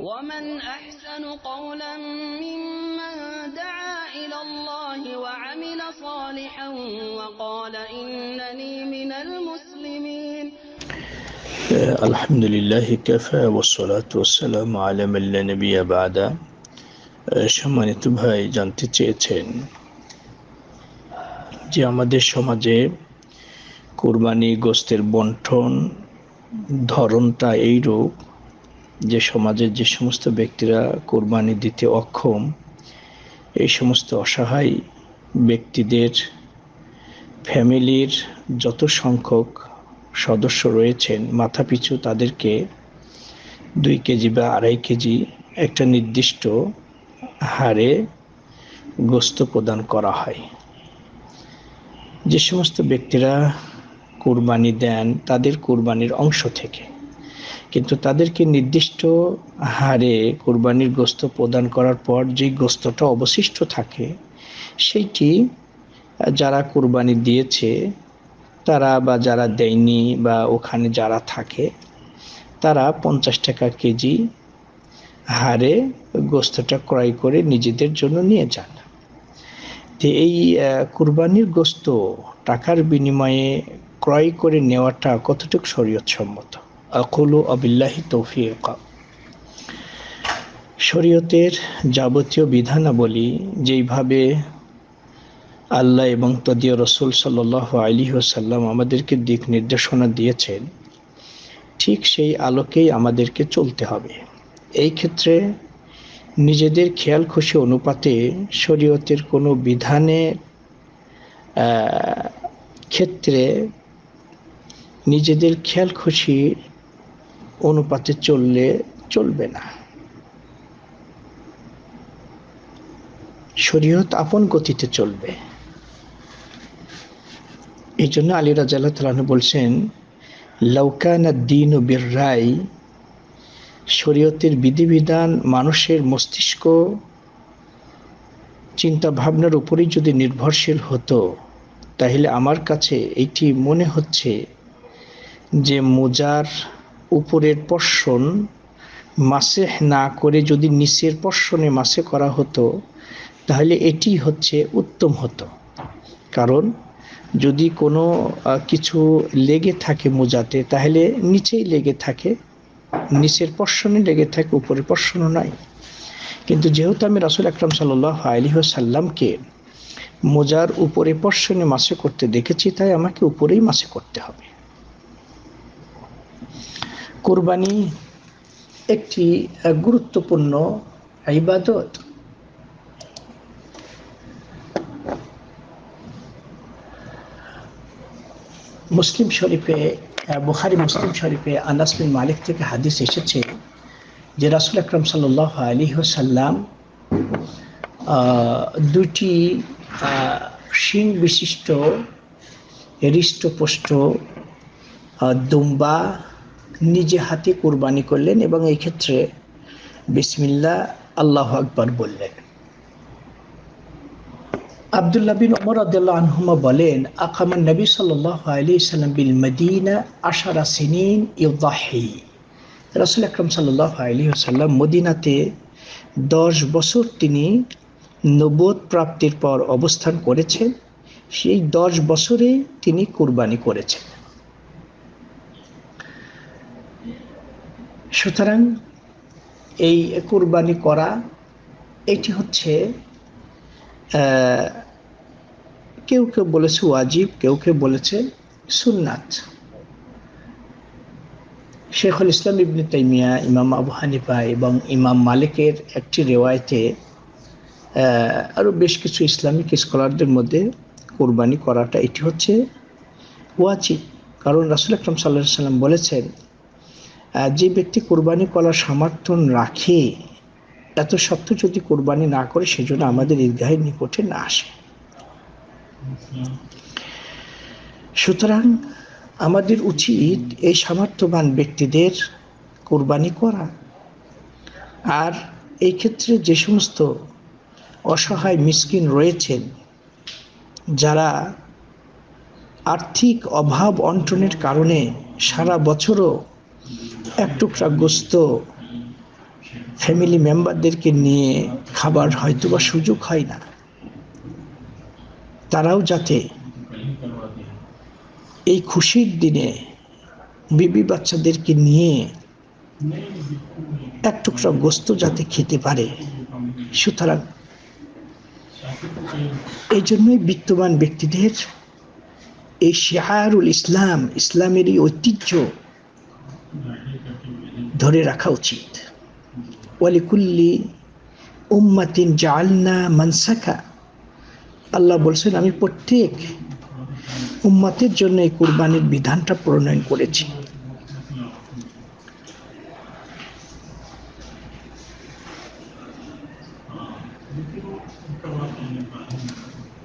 ومن أحسن قولا ممن دعا إلى الله وعمل صالحا وقال إنني من المسلمين الحمد لله كفى والصلاة والسلام على من لا نبي بعد সম্মানিত ভাই জানতে চেয়েছেন যে আমাদের সমাজে কোরবানি গোস্তের বন্টন ধরনটা এইরূপ যে সমাজের যে সমস্ত ব্যক্তিরা কোরবানি দিতে অক্ষম, এই সমস্ত অসহায় ব্যক্তিদের ফ্যামিলির যত সংখ্যক সদস্য রয়েছেন, মাথাপিছু তাদেরকে দুই কেজি বা আড়াই কেজি একটা নির্দিষ্ট হারে গোস্ত প্রদান করা হয়। যে সমস্ত ব্যক্তিরা কোরবানি দেন, তাদের কোরবানির অংশ থেকে। কিন্তু তাদেরকে নির্দিষ্ট হারে কোরবানির গোস্ত প্রদান করার পর যে গোস্তটা অবশিষ্ট থাকে, সেইটি যারা কোরবানি দিয়েছে, তারা বা যারা দেয়নি বা ওখানে যারা থাকে, তারা পঞ্চাশ টাকা কেজি হারে গোস্তটা ক্রয় করে নিজেদের জন্য নিয়ে যান। এই কুরবানির গোস্ত টাকার বিনিময়ে ক্রয় করে নেওয়াটা কতটুকু শরীয়তসম্মত? আকুলু আবিল্লাহি তৌফিক। শরীয়তের যাবতীয় বিধানাবলী যেইভাবে আল্লাহ এবং তদীয় রসুল সাল আলী সাল্লাম আমাদেরকে দিক নির্দেশনা দিয়েছেন, ঠিক সেই আলোকেই আমাদেরকে চলতে হবে। এই ক্ষেত্রে নিজেদের খেয়াল খুশি অনুপাতে শরীয়তের কোনো বিধানের ক্ষেত্রে নিজেদের খেয়াল খুশি অনুপাতে চললে চলবে না। শরীয়ত আপন গতিতে চলবে। এই জন্য আলী রাজাল্লাহ বলছেন লৌকানা দিন ও শরীয়তের বিধিবিধান মানুষের মস্তিষ্ক চিন্তা ভাবনার উপরেই যদি নির্ভরশীল হতো, তাহলে আমার কাছে এটি মনে হচ্ছে যে মোজার উপরের পর্ষণ মাসে না করে যদি নিচের পর্ষণে মাসে করা হতো, তাহলে এটি হচ্ছে উত্তম হতো। কারণ যদি কোনো কিছু লেগে থাকে মোজাতে, তাহলে নিচেই লেগে থাকে। নিচের পর্ষণে লেগে থাকে, উপরের পর্ষণও নাই কিন্তু যেহেতু আমি রাসুল আকরাম সাল্লাহ আলী সাল্লামকে মোজার উপরে পর্ষণে মাসে করতে দেখেছি, তাই আমাকে উপরেই মাসে করতে হবে। কোরবানি একটি গুরুত্বপূর্ণ ইবাদত। মুসলিম শরীফে বুখারি মুসলিম শরীফে আনাস বিন মালিক থেকে হাদিস এসেছে যে রাসুল আকরম সাল্লাহ আলী সাল্লাম দুটি শিং বিশিষ্ট হৃষ্টপুষ্ট দুম্বা নিজে হাতে কোরবানি করলেন এবং এই ক্ষেত্রে বিসমিল্লা আল্লাহ আকবর বললেন। আবদুল্লাহ বিন ওমর আদাল্লাহ আনহুমা বলেন আকামান নবী সাল্লাহ আলি সাল্লাম বিল মদিনা আশারা সিনিন ইউদাহি। রাসুল আকরম সাল্লাহ আলী সাল্লাম মদিনাতে দশ বছর তিনি নবোধ প্রাপ্তির পর অবস্থান করেছেন। সেই দশ বছরে তিনি কোরবানি করেছেন। সুতরাং এই কোরবানি করা, এটি হচ্ছে কেউ কেউ বলেছে ওয়াজিব, কেউ কেউ বলেছে সুন্নাত। শেখুল ইসলাম ইবনে তাইমিয়া, ইমাম আবু হানিফা এবং ইমাম মালিকের একটি রেওয়ায়তে আরও বেশ কিছু ইসলামিক স্কলারদের মধ্যে কোরবানি করাটা এটি হচ্ছে ওয়াজিব। কারণ রাসুল আকরম সাল্লাহ সাল্লাম বলেছেন যে ব্যক্তি কোরবানি করার সমর্থন রাখে এত সত্ত্বেও যদি কোরবানি না করে, সেজন্য আমাদের ঈদগাহের নিকটে না আসে। সুতরাং আমাদের উচিত এই সামর্থ্যবান ব্যক্তিদের কোরবানি করা। আর এই ক্ষেত্রে যে সমস্ত অসহায় মিসকিন রয়েছেন, যারা আর্থিক অভাব অন্টনের কারণে সারা বছরও এক টুকরা গোস্ত ফ্যামিলি মেম্বারদেরকে নিয়ে খাবার হয়তো বা সুযোগ হয় না। তারাও যাতে এই খুশির দিনে বিবি বাচ্চাদেরকে নিয়ে এক টুকরা গোস্ত যাতে খেতে পারে। সুতরাং এই জন্যই বিত্তবান ব্যক্তিদের এই শিহারুল ইসলাম ইসলামের এই ঐতিহ্য ধরে রাখা উচিত। ওয়ালিকুল্লি উম্মাতিন জালনা মানসাকা। আল্লাহ বলছেন, আমি প্রত্যেক উম্মাতের জন্য এই কুরবানির বিধানটা প্রণয়ন করেছি।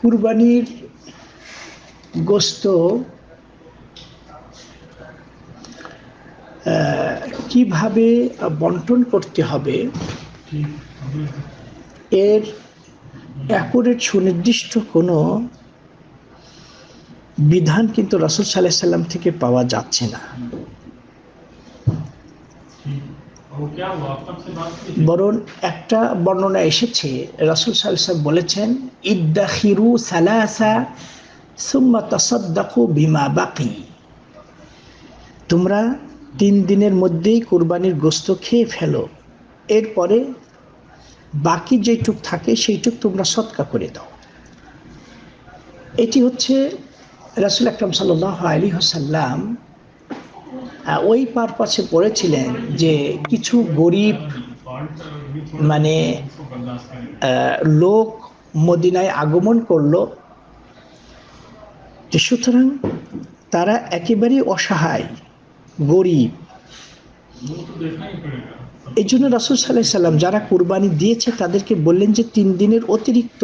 কুরবানির গোস্ত কীভাবে বন্টন করতে হবে, এর অ্যাকুরেট সুনির্দিষ্ট কোনো বিধান কিন্তু রাসুল সাল্লাহ সাল্লাম থেকে পাওয়া যাচ্ছে না। বরং একটা বর্ণনা এসেছে, রাসুল সাল্লাম বলেছেন, ইদ্দাখিরু সালাসা সুম্মা তাসাদ্দাকু বিমা বাকি। তোমরা তিন দিনের মধ্যেই কোরবানির গোস্ত খেয়ে ফেলো। এরপরে বাকি যেটুক থাকে, সেইটুক তোমরা সৎকা করে দাও। এটি হচ্ছে রাসুল আকরম সাল্লাহ আলী হাসাল্লাম ওই পারপাসে পড়েছিলেন যে কিছু গরিব মানে লোক মদিনায় আগমন করল সুতরাং তারা একেবারেই অসহায়। গরিব। এই জন্য রাসুল সাল্লাহ সাল্লাম যারা কোরবানি দিয়েছে, তাদেরকে বললেন যে, তিন দিনের অতিরিক্ত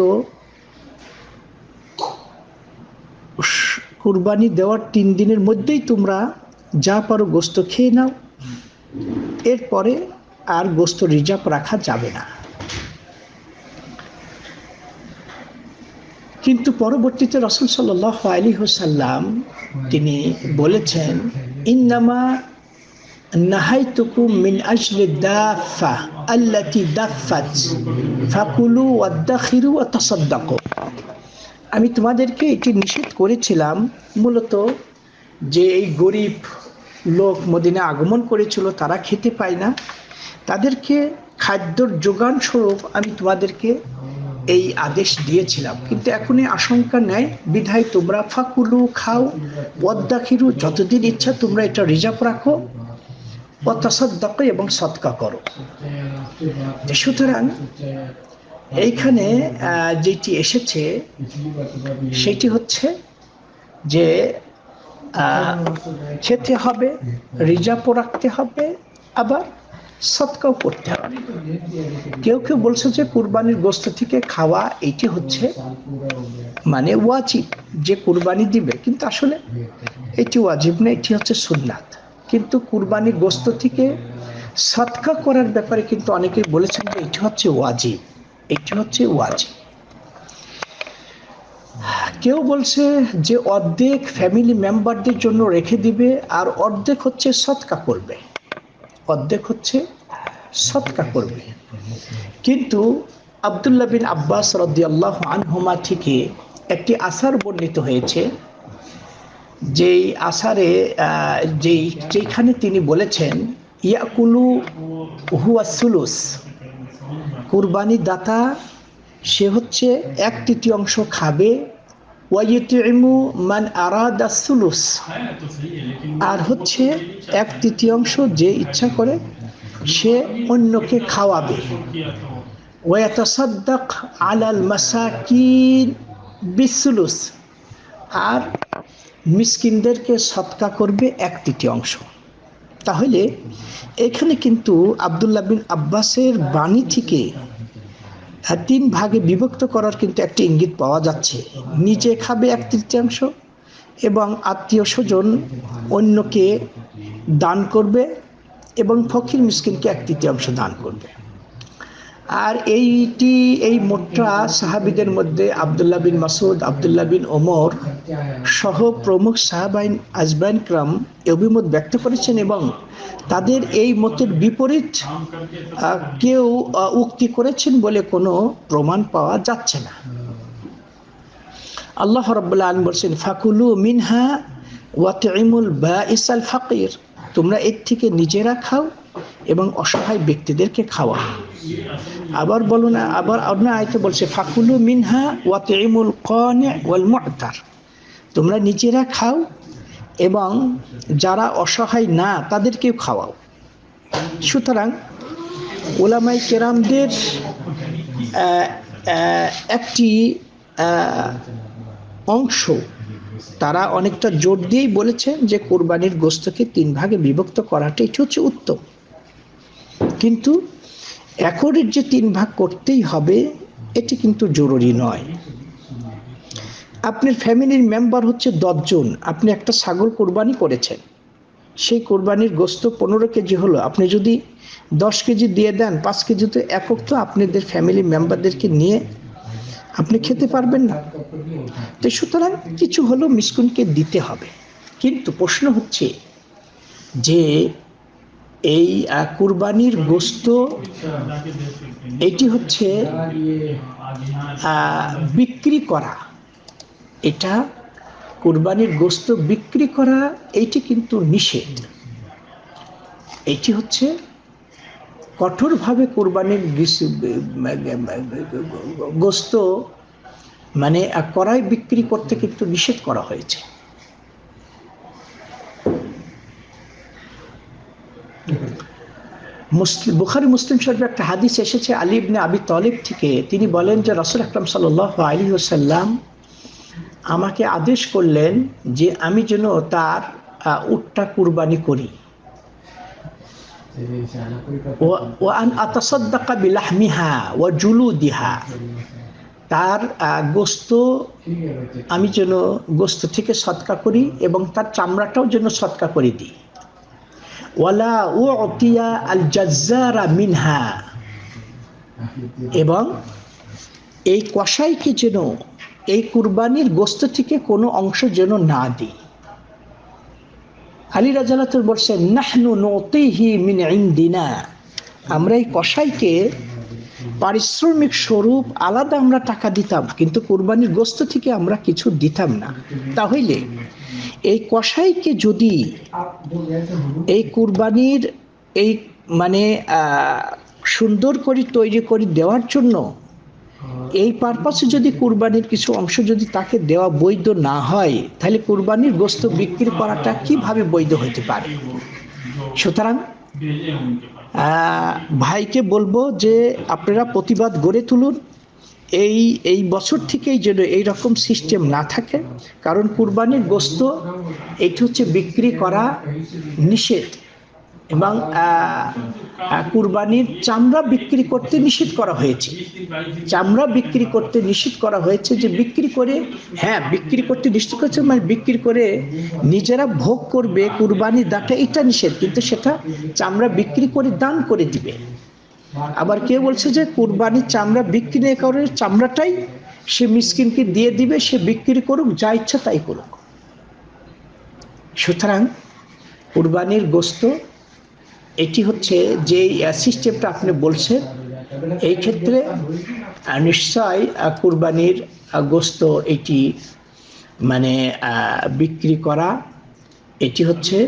কুরবানি দেওয়ার তিন দিনের মধ্যেই তোমরা যা পারো গোস্ত খেয়ে নাও। এরপরে আর গোস্ত রিজার্ভ রাখা যাবে না। কিন্তু পরবর্তীতে রসুল সাল্লাহ আলী হোসাল্লাম তিনি বলেছেন ইন্নামা নাহাইতুকুম মিন আজলি দাফা আল্লাতি দাফাত ফাকুলু ওয়াদ্দাখিরু ওয়া তাসাদ্দাকু আমি তোমাদেরকে এটি নিষেধ করেছিলাম মূলত যে এই গরিব লোক মদিনে আগমন করেছিল, তারা খেতে পায় না। তাদেরকে খাদ্যর যোগান স্বরূপ আমি তোমাদেরকে এই আদেশ দিয়েছিলাম। কিন্তু এখনই আশঙ্কা নেয় বিধায় তোমরা ফাকুলু খাও পদ্মাখিরু যতদিন ইচ্ছা তোমরা এটা রিজার্ভ রাখো অতাসদ্দাক এবং সৎকা করো। সুতরাং এইখানে যেটি এসেছে, সেটি হচ্ছে যে খেতে হবে, রিজার্ভ রাখতে হবে, আবার সৎকাও করতে হবে কেউ কেউ বলছে যে কুরবানির গোস্ত থেকে খাওয়া এটি হচ্ছে মানে ওয়াজিব, যে কুরবানি দিবে। কিন্তু আসলে এটি ওয়াজিব না, এটি হচ্ছে সুন্নাত। কিন্তু কুরবানির গোস্ত থেকে সৎকা করার ব্যাপারে কিন্তু অনেকেই বলেছেন যে এটি হচ্ছে ওয়াজিব, এটি হচ্ছে ওয়াজিব। কেউ বলছে যে অর্ধেক ফ্যামিলি মেম্বারদের জন্য রেখে দিবে, আর অর্ধেক হচ্ছে সৎকা করবে। অর্ধেক হচ্ছে সৎকা করবে। কিন্তু আবদুল্লা বিন আব্বাস রদ্দিয়াল্লাহ আনহুমা থেকে একটি আসার বর্ণিত হয়েছে, যেই আসারে যেই যেখানে তিনি বলেছেন, ইয়াকুলু হুয়াসুলুস কুরবানি দাতা, সে হচ্ছে এক তৃতীয়াংশ খাবে মান আর হচ্ছে এক তৃতীয়াংশ যে ইচ্ছা করে সে অন্যকে খাওয়াবে। ওয়াতাসাদ্দাক আলাল মাসাকিন বিসুলুস। আর মিসকিনদেরকে সৎকা করবে এক তৃতীয় অংশ। তাহলে এখানে কিন্তু আবদুল্লাহ বিন আব্বাসের বাণী থেকে তিন ভাগে বিভক্ত করার কিন্তু একটি ইঙ্গিত পাওয়া যাচ্ছে। নিজে খাবে এক তৃতীয়াংশ এবং আত্মীয় স্বজন অন্যকে দান করবে এবং ফকির মিসকিনকে এক তৃতীয়াংশ দান করবে। আর এইটি, এই মোট্রা সাহাবিদের মধ্যে আবদুল্লাহ বিন মাসুদ আবদুল্লাহ বিন ওমর সহ প্রমুখ সাহাবাইন আজবাইন ক্রাম অভিমত ব্যক্ত করেছেন এবং তাদের এই মতের বিপরীত কেউ উক্তি করেছেন বলে কোনো প্রমাণ পাওয়া যাচ্ছে না। আল্লাহ রবাহ বলছেন, ফাকুলু মিনহা ওয়াতিমুল বা ইসাল ফাকির। তোমরা এর থেকে নিজেরা খাও এবং অসহায় ব্যক্তিদেরকে খাওয়া আবার বলো না, আবার অন্য আয়তে বলছে, ফাকুলু মিনহা ওয়াতিমুল কনে ওয়াল মুআতার তোমরা নিজেরা খাও এবং যারা অসহায় না, তাদেরকেও খাওয়াও। সুতরাং ওলামাই কেরামদের একটি অংশ তারা অনেকটা জোর দিয়েই বলেছেন যে কোরবানির গোস্তকে তিন ভাগে বিভক্ত করাটা এটি হচ্ছে উত্তম। কিন্তু একরের যে তিন ভাগ করতেই হবে, এটি কিন্তু জরুরি নয়। আপনার ফ্যামিলির মেম্বার হচ্ছে দশজন। আপনি একটা ছাগল কোরবানি করেছেন। সেই কোরবানির গোস্ত পনেরো কেজি হলো। আপনি যদি দশ কেজি দিয়ে দেন, পাঁচ কেজি তো একক, তো আপনাদের ফ্যামিলি মেম্বারদেরকে নিয়ে আপনি খেতে পারবেন না। তো সুতরাং কিছু হলেও মিসকুনকে দিতে হবে। কিন্তু প্রশ্ন হচ্ছে যে এই কুরবানির গোস্ত, এটি হচ্ছে বিক্রি করা। এটা কুরবানির গোস্ত বিক্রি করা এইটি কিন্তু নিষেধ। এটি হচ্ছে কঠোরভাবে কোরবানির গিস- গোস্ত মানে কড়াই বিক্রি করতে কিন্তু নিষেধ করা হয়েছে। মুসলিম, বুখারি, মুসলিম শরীফে একটা হাদিস এসেছে, আলী ইবনে আবি তলিব থেকে। তিনি বলেন যে, রসুল আকরাম সাল্লাহ আলী ওসাল্লাম আমাকে আদেশ করলেন যে, আমি যেন তার উটটা কুরবানি করি। ও ও আন আতাসাদ্দাকা বিলাহমিহা ও জুলুদিহা তার গোস্ত আমি যেন গোস্ত থেকে সৎকা করি এবং তার চামড়াটাও যেন সৎকা করে দিই ওয়ালা ও অতিয়া আল জাজ্জারা মিনহা এবং এই কসাইকে যেন এই কুরবানির গোস্ত থেকে কোনো অংশ যেন না দিই আলী রাজালাতুর বলছেন নাহনু নতিহি মিন ইন্দিনা। আমরা এই কসাইকে পারিশ্রমিক স্বরূপ আলাদা আমরা টাকা দিতাম, কিন্তু কোরবানির গোস্ত থেকে আমরা কিছু দিতাম না। তাহলে এই কসাইকে যদি এই কুরবানির এই মানে সুন্দর করে তৈরি করে দেওয়ার জন্য এই পারপাসে যদি কুরবানির কিছু অংশ যদি তাকে দেওয়া বৈধ না হয়, তাহলে কুরবানির গোস্ত বিক্রি করাটা কীভাবে বৈধ হতে পারে? সুতরাং ভাইকে বলব যে আপনারা প্রতিবাদ গড়ে তুলুন। এই এই বছর থেকেই যেন এই রকম সিস্টেম না থাকে। কারণ কুরবানির গোস্ত এটি হচ্ছে বিক্রি করা নিষেধ। এবং কুরবানির চামড়া বিক্রি করতে নিষেধ করা হয়েছে। চামড়া বিক্রি করতে নিষেধ করা হয়েছে যে বিক্রি করে হ্যাঁ বিক্রি করতে নিষেধ করেছে মানে বিক্রি করে নিজেরা ভোগ করবে কুরবানির দাঁটা এটা নিষেধ, কিন্তু সেটা চামড়া বিক্রি করে দান করে দিবে। আবার কে বলছে যে কুরবানির চামড়া বিক্রি করে চামড়াটাই সে মিসকিনকে দিয়ে দিবে, সে বিক্রি করুক, যা ইচ্ছা তাই করুক। সুতরাং কুরবানির গোস্ত এটি হচ্ছে যে সিস্টেমটা আপনি বলছেন, এই ক্ষেত্রে নিশ্চয় কুরবানির গোস্ত এটি মানে বিক্রি করা, এটি হচ্ছে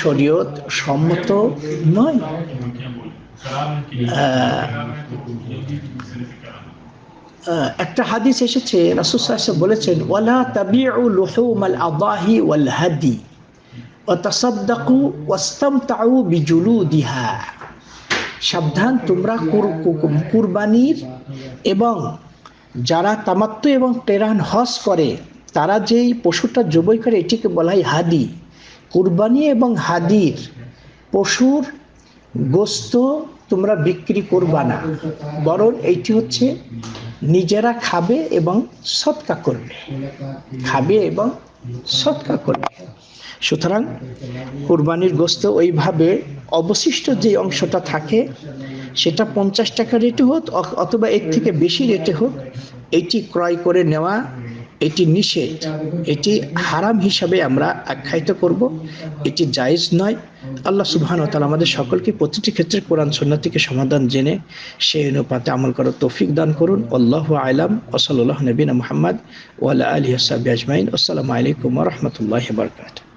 শরীয়ত সম্মত নয়। একটা হাদিস এসেছে রাসুসাহ বলেছেন, ওয়ালা তাবিউ লুহুমাল আবাহি ওয়াল হাদি। ওয়াতাসাদ্দাকু ওয়াস্তামতাউ বিজুলুদিহা। সাবধান, তোমরা কুরবানির এবং যারা তামাত্ম এবং টেরান হজ করে, তারা যেই পশুটা জবই করে, এটিকে বলা হয় হাদি। কুরবানি এবং হাদির পশুর গোস্ত তোমরা বিক্রি করবা না। বরং এইটি হচ্ছে নিজেরা খাবে এবং সৎকা করবে। খাবে এবং সৎকা করবে সুতরাং কোরবানির গোস্ত ওইভাবে অবশিষ্ট যে অংশটা থাকে, সেটা পঞ্চাশ টাকা রেটে হোক অথবা এর থেকে বেশি রেটে হোক, এটি ক্রয় করে নেওয়া এটি নিষেধ। এটি হারাম হিসাবে আমরা আখ্যায়িত করব। এটি জায়েজ নয়। আল্লাহ সুবহান তালা আমাদের সকলকে প্রতিটি ক্ষেত্রে কোরআন সন্ন্যাত থেকে সমাধান জেনে সেই অনুপাতে আমল করার তৌফিক দান করুন। আল্লাহ আলাম। ওসল্লাহ নবীন মোহাম্মদ। ওয়ালা আলী হাসাবি আজমাইন। আসসালামু আলাইকুম রহমতুল্লাহ বারকাত